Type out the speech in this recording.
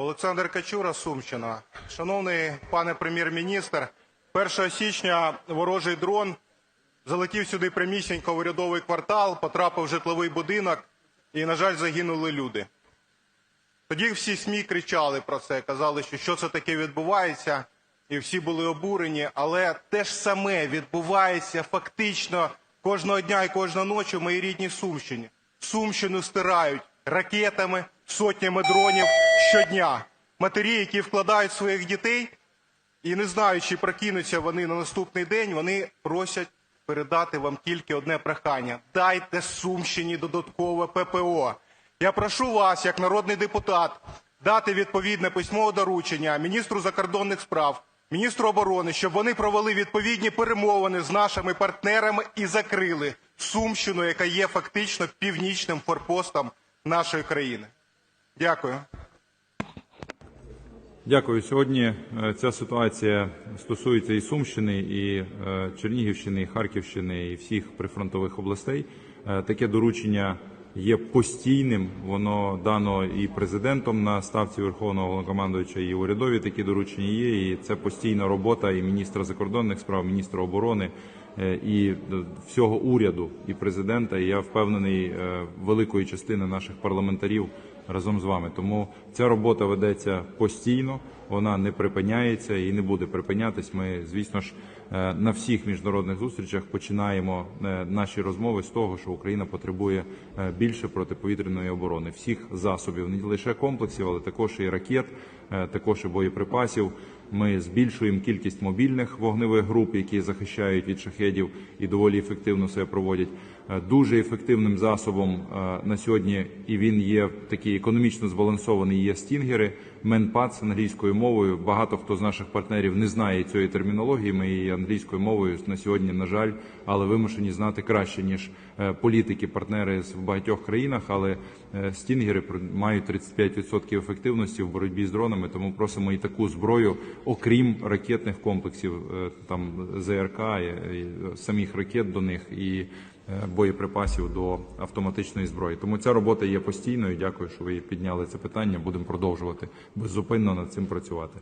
Олександр Качура, Сумщина. Шановний пане прем'єр-міністр, 1 січня ворожий дрон залетів сюди прямісінько в урядовий квартал, потрапив в житловий будинок і, на жаль, загинули люди. Тоді всі СМІ кричали про це, казали, що що це таке відбувається, і всі були обурені. Але те ж саме відбувається фактично кожного дня і кожної ночі в моїй рідній Сумщині. Сумщину стирають ракетами, сотнями дронів щодня. Матері, які вкладають своїх дітей, і не знають, чи прокинуться вони на наступний день, вони просять передати вам тільки одне прохання: дайте Сумщині додаткове ППО. Я прошу вас, як народний депутат, дати відповідне письмове доручення міністру закордонних справ, міністру оборони, щоб вони провели відповідні перемовини з нашими партнерами і закрили Сумщину, яка є фактично північним форпостом нашої країни. Дякую. Дякую. Сьогодні е, ця ситуація стосується і Сумщини, і е, Чернігівщини, і Харківщини, і всіх прифронтових областей. Е, Таке доручення є постійним. Воно дано і президентом на ставці Верховного Головнокомандуюча, і урядові такі доручення є. І це постійна робота і міністра закордонних справ, міністра оборони і е, всього уряду, і президента. І я впевнений е, великої частини наших парламентарів разом з вами. Тому ця робота ведеться постійно, вона не припиняється і не буде припинятись. Ми, звісно ж, е, на всіх міжнародних зустрічах починаємо е, наші розмови з того, що Україна потребує е, більше протиповітряної оборони, всіх засобів, не лише комплексів, але також і ракет, також і боєприпасів. Ми збільшуємо кількість мобільних вогневих груп, які захищають від шахедів і доволі ефективно себе проводять. Дуже ефективним засобом на сьогодні, і він є такий економічно збалансований. Є стінгери, менпад англійською мовою. Багато хто з наших партнерів не знає цієї термінології. Ми її англійською мовою на сьогодні, на жаль, але вимушені знати краще ніж е, політики, партнери в багатьох країнах. Але е, стінгери мають 35% ефективності в боротьбі з дронами. Тому просимо і таку зброю, окрім ракетних комплексів, е, там ЗРК, самих ракет до них і боєприпасів до автоматичної зброї. Тому ця робота є постійною. Дякую, що ви підняли це питання. Будемо продовжувати беззупинно над цим працювати.